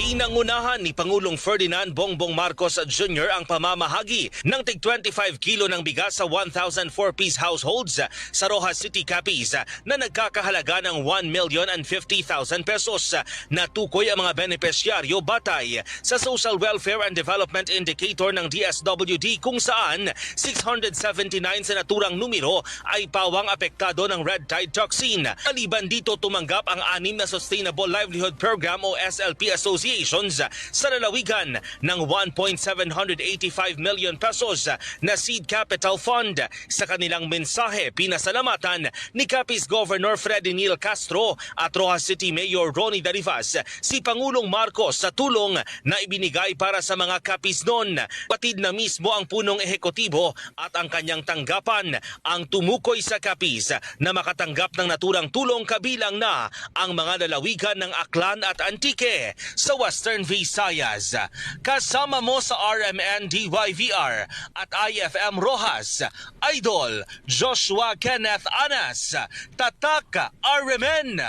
Pinangunahan ni Pangulong Ferdinand Bongbong Marcos Jr. ang pamamahagi ng tig 25 kilo ng bigas sa 1,004 piece households sa Rojas City, Capiz na nagkakahalaga ng 1 million and 50,000 pesos. Natukoy ang mga benepisyaryo batay sa Social Welfare and Development Indicator ng DSWD kung saan 679 sa naturang numero ay pawang apektado ng red tide toxin. Aliban dito tumanggap ang anim na Sustainable Livelihood Program o SLP associations sa lalawigan ng 1.785 million pesos na seed capital fund. Sa kanilang mensahe, pinasalamatan ni Capiz Governor Freddy Neil Castro at Rojas City Mayor Ronnie Darivas si Pangulong Marcos sa tulong na ibinigay para sa mga Capiz noon. Patid na mismo ang punong ehekutibo at ang kanyang tanggapan ang tumukoy sa Capiz na makatanggap ng naturang tulong kabilang na ang mga lalawigan ng Aklan at Antique sa Western Visayas. Kasama mo sa RMN DYVR at IFM Rojas, Idol Joshua Kenneth Anas, Tatak RMN.